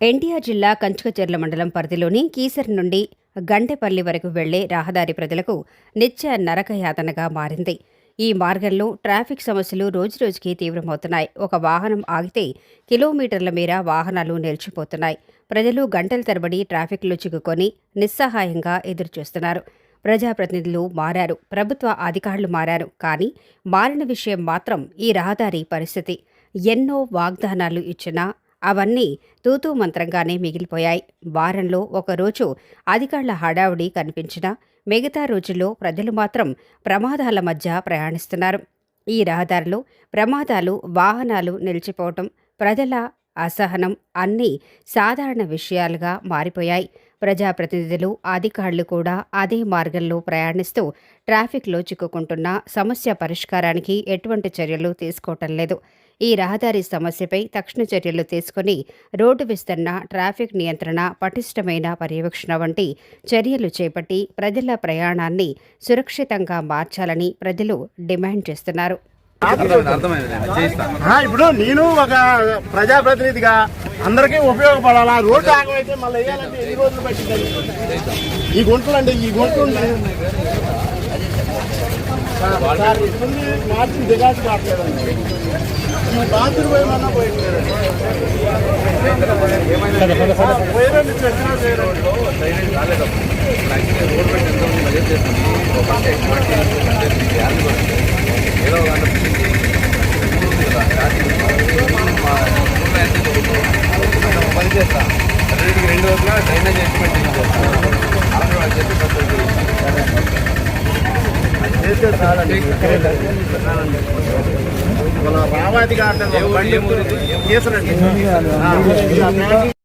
ఎన్టీఆర్ జిల్లా కంచుకచెర్ల మండలం పరిధిలోని కీసర్ నుండి గంటెపల్లి వరకు వెళ్ళే రహదారి ప్రజలకు నిత్య నరకయాతనగా మారింది. ఈ మార్గంలో ట్రాఫిక్ సమస్యలు రోజురోజుకి తీవ్రమవుతున్నాయి. ఒక వాహనం ఆగితే కిలోమీటర్ల మేర వాహనాలు నిలిచిపోతున్నాయి. ప్రజలు గంటల తరబడి ట్రాఫిక్లో చిక్కుకొని నిస్సహాయంగా ఎదురుచూస్తున్నారు. ప్రజాప్రతినిధులు మారారు. ప్రభుత్వ అధికారులు మారారు. కానీ మారిన విషయం మాత్రం ఈ రహదారి పరిస్థితి. ఎన్నో వాగ్దానాలు ఇచ్చినా అవన్నీ తూతూ మంత్రంగానే మిగిలిపోయాయి. వారంలో ఒకరోజు అధికారుల హడావుడి కనిపించినా మిగతా రోజుల్లో ప్రజలు మాత్రం ప్రమాదాల మధ్య ప్రయాణిస్తున్నారు. ఈ రహదారిలో ప్రమాదాలు వాహనాలు నిలిచిపోవటం ప్రజల అసహనం అన్నీ సాధారణ విషయాలుగా మారిపోయాయి. ప్రజాప్రతినిధులు అధికారులు కూడా అదే మార్గంలో ప్రయాణిస్తూ ట్రాఫిక్లో చిక్కుకుంటున్న సమస్య పరిష్కారానికి ఎటువంటి చర్యలు తీసుకోవటం లేదు. ఈ రహదారి సమస్యపై తక్షణ చర్యలు తీసుకుని రోడ్డు విస్తరణ ట్రాఫిక్ నియంత్రణ పటిష్టమైన పర్యవేక్షణ వంటి చర్యలు చేపట్టి ప్రజల ప్రయాణాన్ని సురక్షితంగా మార్చాలని ప్రజలు డిమాండ్ చేస్తున్నారు. అర్థమైంది ఇప్పుడు నేను ఒక ప్రజాప్రతినిధిగా అందరికీ ఉపయోగపడాలా? రోడ్డు ఆగమైతే మళ్ళీ వేయాలంటే ఎన్ని రోజులు పట్టిందండి ఈ గుంటలు అండి ఈ గుంటలు ఉన్నాయి. సార్, ఇబ్బంది మార్చి దిగాల్సి కావట్లేదండి ఈ బాత్రూమ్ ఏమన్నా పోయట్లేదండి. ఆ, పోయిరండి రోడ్ చేస్తుంది చేస్తా. రెండింటికి రెండు రోజుల డ్రైనేజ్ ఎస్టిమేట్ చేస్తాను అలాగే వాళ్ళు చెప్పి ఫస్ట్ చేస్తే చాలండి. మన రామాది